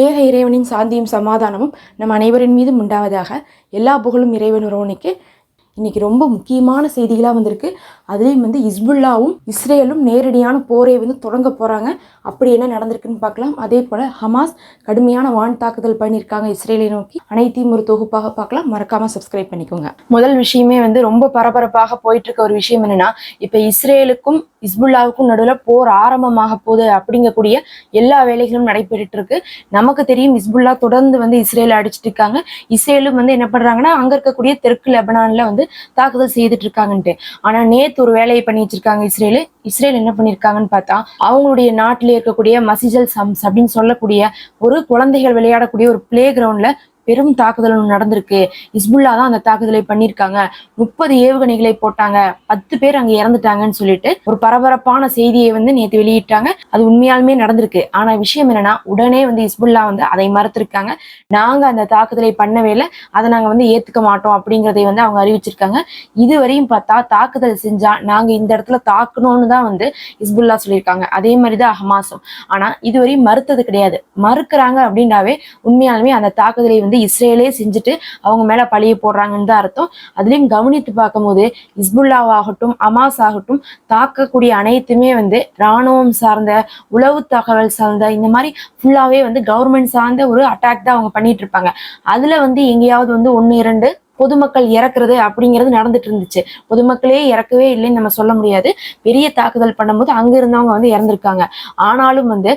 ஏக இறைவனின் சாந்தியும் சமாதானமும் நம் அனைவரின் மீதும் உண்டாவதாக எல்லா புகழும் இறைவன் ஒருவனுக்கு. இன்றைக்கி ரொம்ப முக்கியமான செய்திகளாக வந்திருக்கு. அதுலேயும் வந்து இஸ்புல்லாவும் இஸ்ரேலும் நேரடியான போரை வந்து தொடங்க போகிறாங்க அப்படி என்ன நடந்திருக்குன்னு பார்க்கலாம். அதே போல் ஹமாஸ் கடுமையான வான் தாக்குதல் பண்ணியிருக்காங்க இஸ்ரேலை நோக்கி. அனைத்தையும் ஒரு தொகுப்பாக பார்க்கலாம். மறக்காமல் சப்ஸ்கிரைப் பண்ணிக்கோங்க. முதல் விஷயமே வந்து ரொம்ப பரபரப்பாக போயிட்டுருக்க ஒரு விஷயம் என்னென்னா இப்போ இஸ்ரேலுக்கும் இஸ்புல்லாவுக்கும் நடுவில் போர் ஆரம்பமாக போகுது அப்படிங்கக்கூடிய எல்லா வேலைகளும் நடைபெற்றுட்டு இருக்கு நமக்கு தெரியும் இஸ்புல்லா தொடர்ந்து வந்து இஸ்ரேலை அடிச்சிட்டு இருக்காங்க. இஸ்ரேலும் வந்து என்ன பண்றாங்கன்னா அங்க இருக்கக்கூடிய தெற்கு லெபனான்ல வந்து தாக்குதல் செய்துட்டு இருக்காங்கன்ட்டு ஆனா நேத்து ஒரு வேலையை பண்ணி வச்சிருக்காங்க இஸ்ரேலு. இஸ்ரேல் என்ன பண்ணிருக்காங்கன்னு பார்த்தா அவங்களுடைய நாட்டிலே இருக்கக்கூடிய மசிஜல் சம்ஸ் அப்படின்னு சொல்லக்கூடிய ஒரு குழந்தைகள் விளையாடக்கூடிய ஒரு பிளே கிரவுண்ட்ல பெரும் தாக்குதல் நடந்திருக்கு. இஸ்புல்லா தான் அந்த தாக்குதலை பண்ணியிருக்காங்க. முப்பது ஏவுகணைகளை போட்டாங்க. பத்து பேர் அங்க இறந்துட்டாங்கன்னு சொல்லிட்டு ஒரு பரபரப்பான செய்தியை வந்து நேற்று வெளியிட்டாங்க. அது உண்மையாலுமே நடந்திருக்கு. ஆனா விஷயம் என்னன்னா உடனே வந்து இஸ்புல்லா வந்து அதை மறுத்திருக்காங்க. நாங்க அந்த தாக்குதலை பண்ணவே இல்லை அதை நாங்க வந்து ஏத்துக்க மாட்டோம் அப்படிங்கிறதை வந்து அவங்க அறிவிச்சிருக்காங்க. இதுவரையும் பார்த்தா தாக்குதல் செஞ்சா நாங்க இந்த இடத்துல தாக்கணும்னு தான் வந்து இஸ்புல்லா சொல்லியிருக்காங்க. அதே மாதிரி தான் ஹமாஸும். ஆனா இதுவரையும் மறுத்தது கிடையாது. மறுக்கிறாங்க அப்படின்னாவே உண்மையாலுமே அந்த தாக்குதலை வந்து இஸ்ரேலே செஞ்சுட்டு அவங்க மேல பழிய போடுறாங்கன்னு தான் அர்த்தம். அதுலயும் கவனித்து பார்க்கும்போது இஸ்புல்லாவாகட்டும் அமாஸ் ஆகட்டும் தாக்கக்கூடிய அனைத்துமே வந்து இராணுவம் சார்ந்த உளவு தகவல் சார்ந்த இந்த மாதிரி ஃபுல்லாவே வந்து கவர்மெண்ட் சார்ந்த ஒரு அட்டாக் தான் அவங்க பண்ணிட்டு இருப்பாங்க. அதுல வந்து எங்கேயாவது வந்து ஒன்னு இரண்டு பொதுமக்கள் இறக்குறது அப்படிங்கிறது நடந்துட்டு இருந்துச்சு. பொதுமக்களே இறக்கவே இல்லைன்னு நம்ம சொல்ல முடியாது. பெரிய தாக்குதல் பண்ணும்போது அங்க இருந்தவங்க வந்து இறந்துருக்காங்க. ஆனாலும் வந்து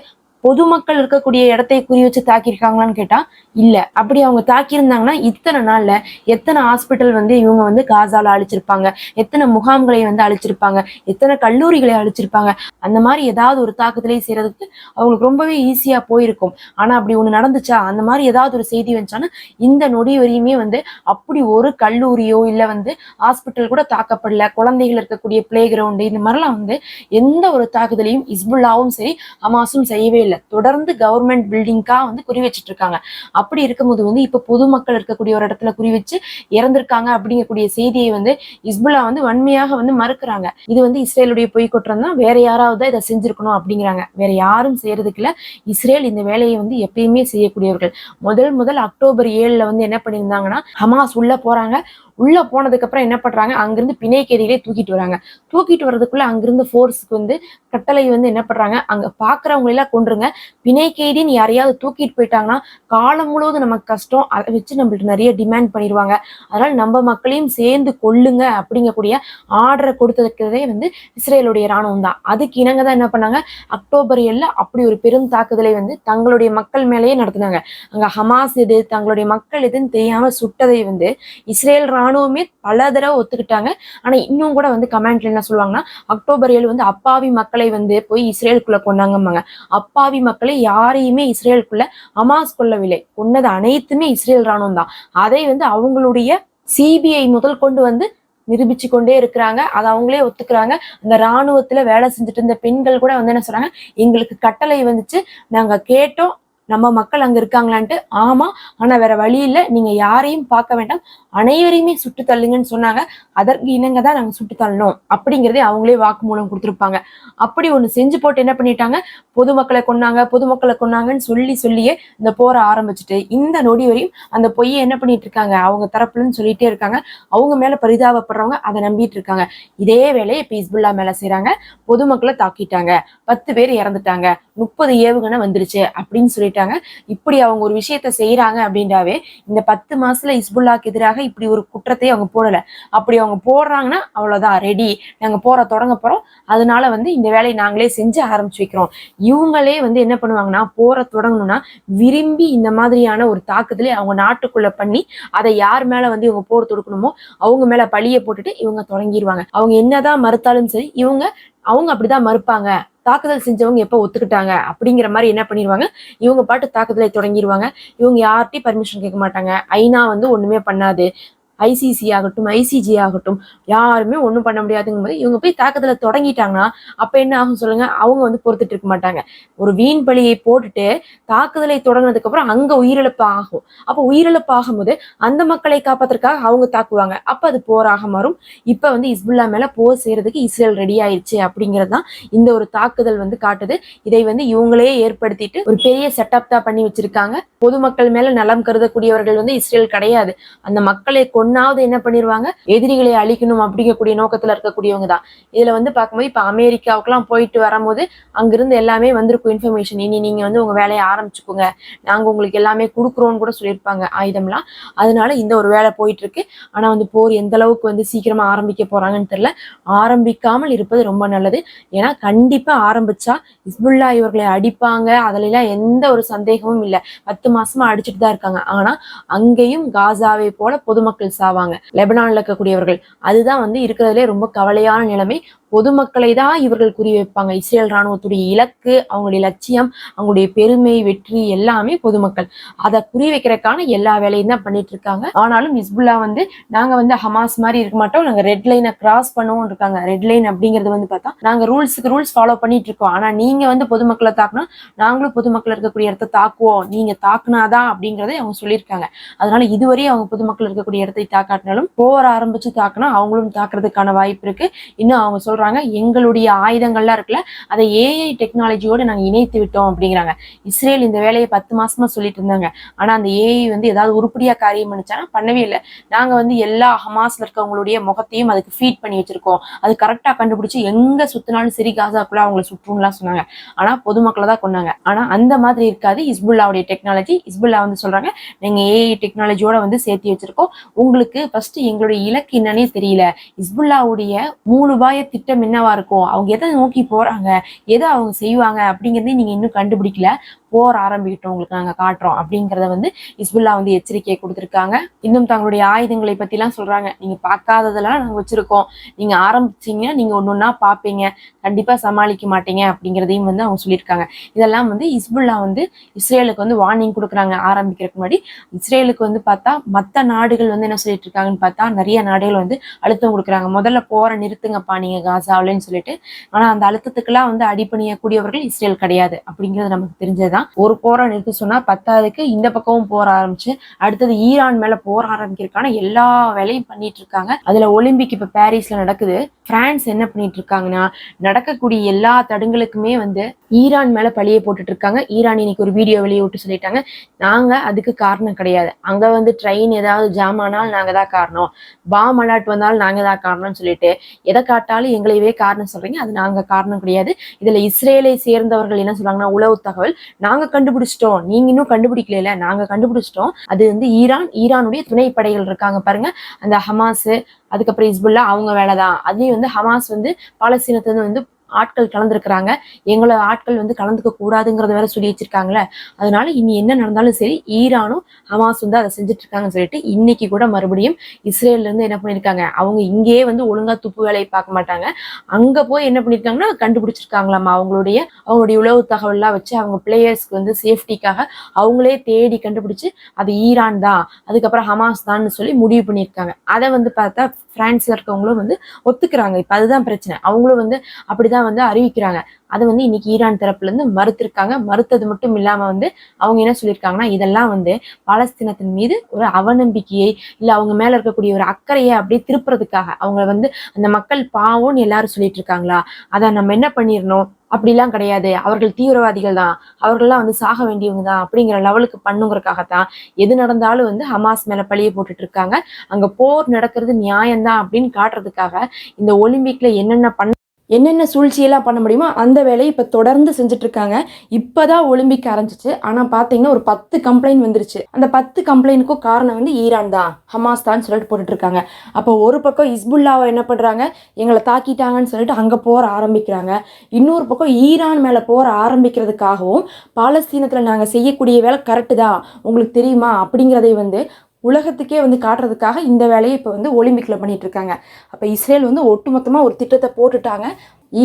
பொதுமக்கள் இருக்கக்கூடிய இடத்தை குறி வச்சு தாக்கியிருக்காங்களான்னு கேட்டா இல்ல. அப்படி அவங்க தாக்கியிருந்தாங்கன்னா இத்தனை நாள்ல எத்தனை ஹாஸ்பிட்டல் வந்து இவங்க வந்து காசால அழிச்சிருப்பாங்க எத்தனை முகாம்களை வந்து அழிச்சிருப்பாங்க எத்தனை கல்லூரிகளை அழிச்சிருப்பாங்க அந்த மாதிரி ஏதாவது ஒரு தாக்குதலை செய்யறதுக்கு அவங்களுக்கு ரொம்பவே ஈஸியா போயிருக்கும். ஆனா அப்படி ஒண்ணு நடந்துச்சா? அந்த மாதிரி ஏதாவது ஒரு செய்தி வந்துச்சான்னா இந்த நொடி வரையுமே வந்து அப்படி ஒரு கல்லூரியோ இல்ல வந்து ஹாஸ்பிட்டல் கூட தாக்கப்படல. குழந்தைகள் இருக்கக்கூடிய பிளே கிரவுண்டு இந்த மாதிரிலாம் வந்து எந்த ஒரு தாக்குதலையும் இஸ்புல்லாவும் சரி ஹமாஸும் செய்யவே இல்லை. தொடர்ந்து கவர்மெண்ட் பில்டிங்காக வந்து குறி வச்சிட்டு இருக்காங்க அப்படி இருக்கும்போது வந்து இப்போ பொதுமக்கள் இருக்கக்கூடிய ஒரு இடத்துல குறி வச்சு இறந்திருக்காங்க அப்படிங்கக்கூடிய செய்தியை வந்து இஸ்புல்லா வந்து வன்மையாக வந்து மறுக்கிறாங்க. இது வந்து இஸ்ரேலுடைய பொய் குற்றம் தான். வேற யாராவது தான் இதை செஞ்சிருக்கணும் அப்படிங்கிறாங்க. வேற யாரும் செய்யறதுக்கு இல்ல. இஸ்ரேல் இந்த வேலையை வந்து எப்பயுமே செய்யக்கூடியவர்கள். முதல் முதல் அக்டோபர் ஏழுல வந்து என்ன பண்ணியிருந்தாங்கன்னா ஹமாஸ் உள்ள போறாங்க. உள்ள போனதுக்கு அப்புறம் என்ன பண்றாங்க? அங்கிருந்து பிணை தூக்கிட்டு வராங்க. தூக்கிட்டு வர்றதுக்குள்ள அங்கிருந்து ஃபோர்ஸுக்கு வந்து கட்டளை வந்து என்ன பண்றாங்க? அங்க பாக்குறவங்க எல்லாம் கொண்டுருங்க பிணை யாரையாவது தூக்கிட்டு போயிட்டாங்கன்னா காலம் முழுவதும் நமக்கு கஷ்டம் அதை வச்சு நம்மள்ட்ட நிறைய டிமாண்ட் பண்ணிடுவாங்க. அதனால நம்ம மக்களையும் சேர்ந்து கொள்ளுங்க அப்படிங்கக்கூடிய ஆர்டரை கொடுத்ததுக்கிறதே வந்து இஸ்ரேலுடைய ராணுவம் தான். அதுக்கு இணங்க தான் என்ன பண்ணாங்க? அக்டோபர் ஏழுல அப்படி ஒரு பெரும் தாக்குதலை வந்து தங்களுடைய மக்கள் மேலேயே நடத்தினாங்க. அங்க ஹமாஸ் எது? தங்களுடைய மக்கள் எதுன்னு தெரியாம சுட்டதை வந்து இஸ்ரேல் ராணுவம் ராணுவமே பல தடவை ஒத்துக்கிட்டாங்க. ஆனா இன்னும் கூட வந்து கமெண்ட்ல என்ன சொல்லுவாங்கன்னா அக்டோபர் ஏழு வந்து அப்பாவி மக்களை வந்து போய் இஸ்ரேலுக்குள்ள கொண்டாங்கம்பாங்க. அப்பாவி மக்களை யாரையுமே இஸ்ரேலுக்குள்ள அமாஸ் கொள்ளவில்லை கொன்னது அனைத்துமே இஸ்ரேல் ராணுவம் தான். அதை வந்து அவங்களுடைய சிபிஐ முதல் கொண்டு வந்து நிரூபிச்சு கொண்டே இருக்கிறாங்க. அதை அவங்களே ஒத்துக்கிறாங்க. அந்த ராணுவத்துல வேலை செஞ்சுட்டு இருந்த பெண்கள் கூட வந்து என்ன சொல்றாங்க எங்களுக்கு கட்டளை வந்துச்சு. நாங்க கேட்டோம். நம்ம மக்கள் அங்க இருக்காங்களான்ட்டு ஆமா ஆனா வேற வழி இல்லை. நீங்க யாரையும் பார்க்க வேண்டாம். அனைவரையுமே சுட்டு தள்ளுங்கன்னு சொன்னாங்க. அதற்கு இணங்க தான் நாங்க சுட்டு தள்ளணும். அப்படிங்கிறதே அவங்களே வாக்குமூலம் கொடுத்துருப்பாங்க. அப்படி ஒண்ணு செஞ்சு போட்டு என்ன பண்ணிட்டாங்க? பொதுமக்களை கொன்னாங்க பொதுமக்களை கொன்னாங்கன்னு சொல்லி சொல்லியே இந்த போரை ஆரம்பிச்சுட்டு இந்த நொடி வரையும் அந்த பொய்யை என்ன பண்ணிட்டு இருக்காங்க? அவங்க தரப்புலன்னு சொல்லிட்டே இருக்காங்க. அவங்க மேல பரிதாபப்படுறவங்க அதை நம்பிட்டு இருக்காங்க. இதே வேலையை இப்ப இஸ்புல்லா மேல செய்யறாங்க பொதுமக்களை தாக்கிட்டாங்க. பத்து பேர் இறந்துட்டாங்க. முப்பது ஏவுகணை வந்துருச்சு அப்படின்னு சொல்லிட்டாங்க. இப்படி அவங்க ஒரு விஷயத்த செய்யறாங்க அப்படின்றாவே இந்த பத்து மாசத்துல இஸ்புல்லாக்கு எதிராக இப்படி ஒரு குற்றத்தை அவங்க போடல. அப்படி அவங்க போடுறாங்கன்னா அவ்வளவுதான் ரெடி நாங்க போற தொடங்க போறோம். அதனால வந்து இந்த வேலையை நாங்களே செஞ்சு ஆரம்பிச்சு வைக்கிறோம். இவங்களே வந்து என்ன பண்ணுவாங்கன்னா போற தொடங்கணும்னா விரும்பி இந்த மாதிரியான ஒரு தாக்குதலை அவங்க நாட்டுக்குள்ள பண்ணி அதை யார் மேல வந்து இவங்க போர் தொடுக்கணுமோ அவங்க மேல பழிய போட்டுட்டு இவங்க தொடங்கிடுவாங்க அவங்க என்னதான் மறுத்தாலும் சரி இவங்க அவங்க அப்படிதான் மறுப்பாங்க. தாக்குதல் செஞ்சவங்க எப்போ ஒத்துக்கிட்டாங்க அப்படிங்கிற மாதிரி என்ன பண்ணிடுவாங்க இவங்க பாட்டு தாக்குதலை தொடங்கிடுவாங்க இவங்க யார்கிட்டயும் பர்மிஷன் கேட்க மாட்டாங்க. ஐநா வந்து ஒண்ணுமே பண்ணாது. ஐசிசி ஆகட்டும் ஐசிஜி ஆகட்டும் யாருமே ஒன்றும் பண்ண முடியாதுங்கும் போது இவங்க போய் தாக்குதலை தொடங்கிட்டாங்கன்னா அப்ப என்ன ஆகும் சொல்லுங்க? அவங்க வந்து பொறுத்துட்டு இருக்க மாட்டாங்க. ஒரு வீண் பலியை போட்டுட்டு தாக்குதலை தொடங்கினதுக்கு அப்புறம் அங்க உயிரிழப்பு ஆகும். அப்போ உயிரிழப்பு ஆகும்போது அந்த மக்களை காப்பாத்துறதுக்காக அவங்க தாக்குவாங்க. அப்ப அது போராக மாறும். இப்ப வந்து இஸ்புல்லா மேல போர் செய்யறதுக்கு இஸ்ரேல் ரெடி ஆயிடுச்சு அப்படிங்கிறது தான் இந்த ஒரு தாக்குதல் வந்து காட்டுது. இதை வந்து இவங்களே ஏற்படுத்திட்டு ஒரு பெரிய செட்டப் தான் பண்ணி வச்சிருக்காங்க. பொதுமக்கள் மேல நலம் கருதக்கூடியவர்கள் வந்து இஸ்ரேல் கிடையாது. அந்த மக்களை ஒன்னாவது என்ன பண்ணிருவாங்க? எதிரிகளை அழிக்கணும் அப்படிங்கக்கூடிய நோக்கத்துல இருக்கக்கூடியவங்க தான். இதுல வந்து பார்க்கும்போது இப்ப அமெரிக்காவுக்குலாம் போயிட்டு வரும்போது அங்கிருந்து எல்லாமே வந்திருக்கும் இன்ஃபர்மேஷன் இனி நீங்க வந்து உங்க வேலையை ஆரம்பிச்சுக்கோங்க. நாங்க உங்களுக்கு எல்லாமே கொடுக்குறோம்னு கூட சொல்லியிருப்பாங்க ஆயுதம்லாம். அதனால இந்த ஒரு வேலை போயிட்டு இருக்கு ஆனா வந்து போர் எந்த அளவுக்கு வந்து சீக்கிரமா ஆரம்பிக்க போறாங்கன்னு தெரியல. ஆரம்பிக்காமல் இருப்பது ரொம்ப நல்லது. ஏன்னா கண்டிப்பா ஆரம்பிச்சா இஸ்புல்லா இவர்களை அடிப்பாங்க. அதுல எல்லாம் எந்த ஒரு சந்தேகமும் இல்லை. பத்து மாசமா அடிச்சுட்டு தான் இருக்காங்க. ஆனா அங்கேயும் காசாவை போல பொதுமக்கள் சாவாங்க லெபனான்ல இருக்கக்கூடியவர்கள். அதுதான் வந்து இருக்கிறதுலே ரொம்ப கவலையான நிலைமை. பொதுமக்களை தான் இவர்கள் குறி வைப்பாங்க. இஸ்ரேல் ராணுவத்துடைய இலக்கு அவங்களுடைய லட்சியம் அவங்களுடைய பெருமை வெற்றி எல்லாமே பொதுமக்கள். அதை குறி வைக்கிறதுக்கான எல்லா வேலையும் தான் பண்ணிட்டு இருக்காங்க. ஆனாலும் ஹிஸ்புல்லா வந்து நாங்க வந்து ஹமாஸ் மாதிரி இருக்க மாட்டோம். நாங்க ரெட் லைனை கிராஸ் பண்ணுவோம் இருக்காங்க. ரெட் லைன் அப்படிங்கிறது வந்து பார்த்தா நாங்க ரூல்ஸுக்கு ரூல்ஸ் ஃபாலோ பண்ணிட்டு இருக்கோம். ஆனா நீங்க வந்து பொதுமக்களை தாக்குனா நாங்களும் பொதுமக்கள் இருக்கக்கூடிய இடத்த தாக்குவோம். நீங்க தாக்குனாதான் அப்படிங்கறத அவங்க சொல்லியிருக்காங்க. அதனால இதுவரையும் அவங்க பொதுமக்கள் இருக்கக்கூடிய இடத்தை தாக்காட்டினாலும் போர் ஆரம்பிச்சு தாக்குனா அவங்களும் தாக்குறதுக்கான வாய்ப்பு இருக்கு. இன்னும் அவங்க சொல்றாங்க எங்களுடைய ஆயுதங்கள்லாம் இருக்குல்ல அதை ஏஐ டெக்னாலஜியோட நாங்க இணைத்து விட்டோம் அப்படிங்கிறாங்க. இஸ்ரேல் இந்த வேலையை பத்து மாசமா சொல்லிட்டு இருந்தாங்க. ஆனா அந்த ஏஐ வந்து ஏதாவது உருப்படியா காரியம் பண்ணிச்சானா? பண்ணவே இல்லை. நாங்க வந்து எல்லா ஹமாஸ்ல இருக்கவங்களுடைய முகத்தையும் அதுக்கு ஃபீட் பண்ணி வச்சிருக்கோம். அது கரெக்டா கண்டுபிடிச்சு எங்க சுத்தினாலும் சரி காசாக்குள்ள அவங்கள சுற்றும்லாம் சொன்னாங்க. ஆனா பொதுமக்களை தான் கொண்டாங்க ஆனா அந்த மாதிரி இருக்காது. இஸ்புல்லாவுடைய டெக்னாலஜி இஸ்புல்லா வந்து சொல்றாங்க. நீங்க ஏஐ டெக்னாலஜியோட வந்து சேர்த்து வச்சிருக்கோம். உங்களுக்கு ஃபர்ஸ்ட் எங்களுடைய இலக்கு என்னன்னே தெரியல. இஸ்புல்லாவுடைய மூணு பாய திட்டம் என்னவா இருக்கும்? அவங்க எதை நோக்கி போறாங்க? எதை அவங்க செய்வாங்க? அப்படிங்கறதையும் நீங்க இன்னும் கண்டுபிடிக்கல. போர் ஆரம்பிக்கிட்டோம் உங்களுக்கு நாங்கள் காட்டுறோம். அப்படிங்கிறத வந்து இஸ்புல்லா வந்து எச்சரிக்கையை கொடுத்துருக்காங்க. இன்னும் தங்களுடைய ஆயுதங்களை பற்றிலாம் சொல்கிறாங்க நீங்கள் பார்க்காததெல்லாம் நாங்கள் வச்சுருக்கோம். நீங்கள் ஆரம்பிச்சீங்கன்னா நீங்கள் ஒன்று ஒன்றா பார்ப்பீங்க. கண்டிப்பாக சமாளிக்க மாட்டீங்க அப்படிங்கிறதையும் வந்து அவங்க சொல்லியிருக்காங்க. இதெல்லாம் வந்து இஸ்புல்லா வந்து இஸ்ரேலுக்கு வந்து வார்னிங் கொடுக்குறாங்க. ஆரம்பிக்கிறதுக்கு முன்னாடி இஸ்ரேலுக்கு வந்து பார்த்தா மற்ற நாடுகள் வந்து என்ன சொல்லிட்டு இருக்காங்கன்னு பார்த்தா நிறைய நாடுகள் வந்து அழுத்தம் கொடுக்குறாங்க. முதல்ல போரை நிறுத்துங்கப்பா நீங்கள் காசாவிலன்னு சொல்லிட்டு. ஆனால் அந்த அழுத்தத்துக்கெல்லாம் வந்து அடிப்பணியக்கூடியவர்கள் இஸ்ரேல் கிடையாது. அப்படிங்கிறது நமக்கு தெரிஞ்சதுதான். ஒரு போரை நிறுத்த சொன்னா பத்தாவதுக்கு இந்த பக்கமும் போற ஆரம்பிச்சு அடுத்தது ஈரான் மேல போர் ஆரம்பிக்கிறதுக்கான எல்லா வேலையும் பண்ணிட்டு இருக்காங்க. அதுல ஒலிம்பிக் இப்ப பாரிஸ்ல நடக்குது. பிரான்ஸ் என்ன பண்ணிட்டு இருக்காங்கன்னா நடக்கக்கூடிய எல்லா தடங்களுக்குமே வந்து ஈரான் மேல பழிய போட்டுட்டு இருக்காங்க. ஈரான் இன்னைக்கு ஒரு வீடியோ வெளியே விட்டு சொல்லிட்டாங்க. நாங்க அதுக்கு காரணம் கிடையாது. அங்க வந்து ட்ரெயின் ஏதாவது ஜாம் ஆனாலும் நாங்க தான் காரணம். பாம் அலர்ட் வந்தாலும் நாங்க தான் காரணம்னு சொல்லிட்டு எதை காட்டாலும் எங்களையவே காரணம் சொல்றீங்க. அது நாங்க காரணம் கிடையாது. இதுல இஸ்ரேலை சேர்ந்தவர்கள் என்ன சொல்றாங்கன்னா உளவு தகவல் நாங்க கண்டுபிடிச்சிட்டோம். நீங்க இன்னும் கண்டுபிடிக்கல நாங்க கண்டுபிடிச்சிட்டோம். அது வந்து ஈரான் ஈரானுடைய துணை படைகள் இருக்காங்க பாருங்க. அந்த ஹமாஸ் அதுக்கப்புறம் இஸ்புல்லா அவங்க வேலைதான். அதையும் வந்து ஹமாஸ் வந்து பாலஸ்தீனத்துல வந்து ஆட்கள் கலந்துருக்கிறாங்க. எங்களோட ஆட்கள் வந்து கலந்துக்க கூடாதுங்கிறத வேற சொல்லி வச்சிருக்காங்களே. அதனால இனி என்ன நடந்தாலும் சரி ஈரானும் ஹமாஸ் வந்து அதை செஞ்சுட்டு இருக்காங்கன்னு சொல்லிட்டு இன்னைக்கு கூட மறுபடியும் இஸ்ரேல்ல இருந்து என்ன பண்ணிருக்காங்க அவங்க இங்கேயே வந்து ஒழுங்கா துப்பு வேலையை பார்க்க மாட்டாங்க. அங்க போய் என்ன பண்ணிருக்காங்கன்னா கண்டுபிடிச்சிருக்காங்களாமா? அவங்களுடைய அவங்களுடைய உளவு தகவல்லாம் வச்சு அவங்க பிளேயர்ஸ்க்கு வந்து சேஃப்டிக்காக அவங்களே தேடி கண்டுபிடிச்சு அது ஈரான் தான் அதுக்கப்புறம் ஹமாஸ் தான் சொல்லி முடிவு பண்ணியிருக்காங்க. அதை வந்து பார்த்தா பிரான்ஸ்ல இருக்கவங்களும் வந்து ஒத்துக்கிறாங்க. இப்ப அதுதான் பிரச்சனை. அவங்களும் வந்து அப்படிதான் வந்து அறிவிக்கிறாங்க. அதை வந்து இன்னைக்கு ஈரான் தரப்புல இருந்து மறுத்திருக்காங்க. மறுத்தது மட்டும் இல்லாம வந்து அவங்க என்ன சொல்லியிருக்காங்கன்னா இதெல்லாம் வந்து பாலஸ்தீனத்தின் மீது ஒரு அவநம்பிக்கையை இல்ல அவங்க மேல இருக்கக்கூடிய ஒரு அக்கறையை அப்படியே திருப்புறதுக்காக அவங்க வந்து அந்த மக்கள் பாவம்னு எல்லாரும் சொல்லிட்டு இருக்காங்களா அதை நம்ம என்ன பண்ணிடணும்? அப்படிலாம் கிடையாது. அவர்கள் தீவிரவாதிகள் தான். அவர்கள்லாம் வந்து சாக வேண்டியவங்க தான். அப்படிங்கிற லெவலுக்கு பண்ணுங்கிறக்காகத்தான் எது நடந்தாலும் வந்து ஹமாஸ் மேல பழிய போட்டுட்டு இருக்காங்க அங்க போர் நடக்கிறது நியாயம்தான் அப்படின்னு காட்டுறதுக்காக இந்த ஒலிம்பிக்ல என்னென்ன பண்ண என்னென்ன சூழ்ச்சியெல்லாம் பண்ண முடியுமோ அந்த வேலையை இப்போ தொடர்ந்து செஞ்சுட்ருக்காங்க. இப்போ தான் ஒலிம்பிக் ஆரம்பிச்சிச்சு. ஆனால் பார்த்தீங்கன்னா ஒரு பத்து கம்ப்ளைண்ட் வந்துருச்சு. அந்த பத்து கம்ப்ளைண்ட்டுக்கும் காரணம் வந்து ஈரான் தான். ஹமாஸ் தான் சொல்லிட்டு போட்டுட்ருக்காங்க. அப்போ ஒரு பக்கம் இஸ்புல்லாவை என்ன பண்ணுறாங்க எங்களை தாக்கிட்டாங்கன்னு சொல்லிட்டு அங்கே போற ஆரம்பிக்கிறாங்க. இன்னொரு பக்கம் ஈரான் மேலே போற ஆரம்பிக்கிறதுக்காகவும் பாலஸ்தீனத்தில் நாங்கள் செய்யக்கூடிய வேலை கரெக்டு தான். உங்களுக்கு தெரியுமா? அப்படிங்கிறதை வந்து உலகத்துக்கே வந்து காட்டுறதுக்காக இந்த வேலையை இப்போ வந்து ஒலிம்பிக்கில் பண்ணிட்டு இருக்காங்க அப்போ இஸ்ரேல் வந்து ஒட்டுமொத்தமாக ஒரு திட்டத்தை போட்டுட்டாங்க.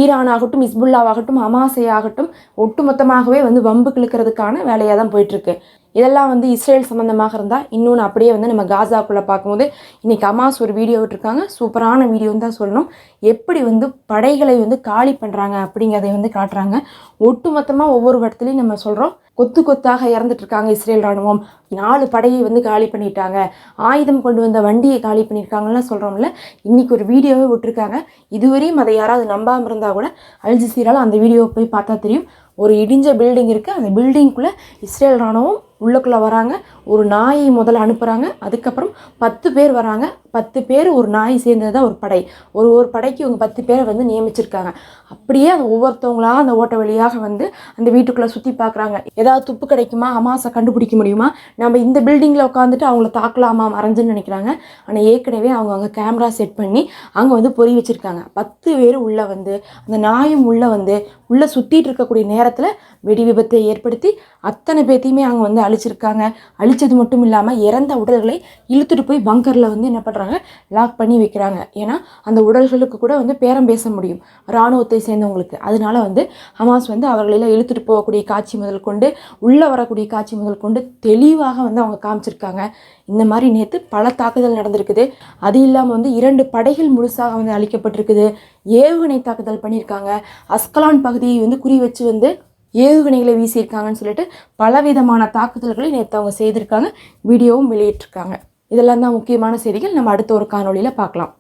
ஈரான் ஆகட்டும் இஸ்புல்லாவாகட்டும் ஹமாஸை ஆகட்டும் ஒட்டுமொத்தமாகவே வந்து வம்பு கிழக்கிறதுக்கான வேலையாக தான் போயிட்டுருக்கு. இதெல்லாம் வந்து இஸ்ரேல் சம்மந்தமாக இருந்தால் இன்னொன்று அப்படியே வந்து நம்ம காசாக்குள்ளே பார்க்கும்போது இன்றைக்கி அமாஸ் ஒரு வீடியோ விட்டுருக்காங்க. சூப்பரான வீடியோன்னு தான் சொல்லணும். எப்படி வந்து படைகளை வந்து காலி பண்ணுறாங்க அப்படிங்கிறதை வந்து காட்டுறாங்க. ஒட்டுமொத்தமாக ஒவ்வொரு இடத்துலையும் நம்ம சொல்கிறோம் கொத்து கொத்தாக இறந்துட்டுருக்காங்க இஸ்ரேல் ராணுவம். நாலு படையை வந்து காலி பண்ணிட்டாங்க. ஆயுதம் கொண்டு வந்த வண்டியை காலி பண்ணியிருக்காங்கலாம் சொல்கிறோம்ல இன்றைக்கி ஒரு வீடியோவே விட்டுருக்காங்க. இதுவரையும் அதை யாராவது நம்பாமல் இருந்தால் கூட அல் அந்த வீடியோவை போய் பார்த்தா தெரியும். ஒரு இடிஞ்ச பில்டிங் இருக்குது அந்த பில்டிங்குள்ளே இஸ்ரேல் ராணுவம் உள்ளக்குள்ளே வராங்க. ஒரு நாயை முதல்ல அனுப்புகிறாங்க அதுக்கப்புறம் பத்து பேர் வராங்க. பத்து பேர் ஒரு நாய் சேர்ந்தது தான் ஒரு படை. ஒரு ஒரு படைக்கு இவங்க பத்து பேரை வந்து நியமிச்சிருக்காங்க. அப்படியே அந்த ஒவ்வொருத்தவங்களா அந்த ஓட்ட வழியாக வந்து அந்த வீட்டுக்குள்ளே சுற்றி பார்க்குறாங்க ஏதாவது துப்பு கிடைக்குமா? அமாசை கண்டுபிடிக்க முடியுமா? நம்ம இந்த பில்டிங்கில் உட்காந்துட்டு அவங்கள தாக்கலாமா? மறைஞ்சுன்னு நினைக்கிறாங்க. ஆனால் ஏற்கனவே அவங்க அங்கே கேமரா செட் பண்ணி அங்கே வந்து பொறி வச்சுருக்காங்க. பத்து பேர் உள்ளே வந்து அந்த நாயும் உள்ளே வந்து உள்ளே சுற்றிட்டு இருக்கக்கூடிய நேரத்தில் வெடி விபத்தை ஏற்படுத்தி அத்தனை பேர்த்தையுமே அங்கே வந்து அழிச்சிருக்காங்க. அழிச்சது மட்டும் இல்லாமல் இறந்த உடல்களை இழுத்துட்டு போய் பங்கரில் வந்து என்ன பண்ணுறாங்க லாக் பண்ணி வைக்கிறாங்க. ஏன்னா அந்த உடல்களுக்கு கூட வந்து பேரம் பேச முடியும். இராணுவத்தை சேர்ந்தவங்களுக்கு. அதனால வந்து ஹமாஸ் வந்து அவர்களெல்லாம் இழுத்துட்டு போகக்கூடிய காட்சி முதல் கொண்டு உள்ளே வரக்கூடிய காட்சி முதல் கொண்டு தெளிவாக வந்து அவங்க காமிச்சிருக்காங்க. இந்த மாதிரி நேற்று பல தாக்குதல் நடந்திருக்குது. அது இல்லாமல் வந்து இரண்டு படைகள் முழுசாக வந்து அழிக்கப்பட்டிருக்குது. ஏவுகணை தாக்குதல் பண்ணியிருக்காங்க. அஸ்கலான் பகுதியை வந்து குறி வச்சு வந்து ஏவுகணைகளை வீசியிருக்காங்கன்னு சொல்லிட்டு பலவிதமான தாக்குதல்களை நேற்று அவங்க செய்திருக்காங்க. வீடியோவும் வெளியிட்டிருக்காங்க. இதெல்லாம் தான் முக்கியமான செய்திகள். நம்ம அடுத்த ஒரு காணொலியில் பார்க்கலாம்.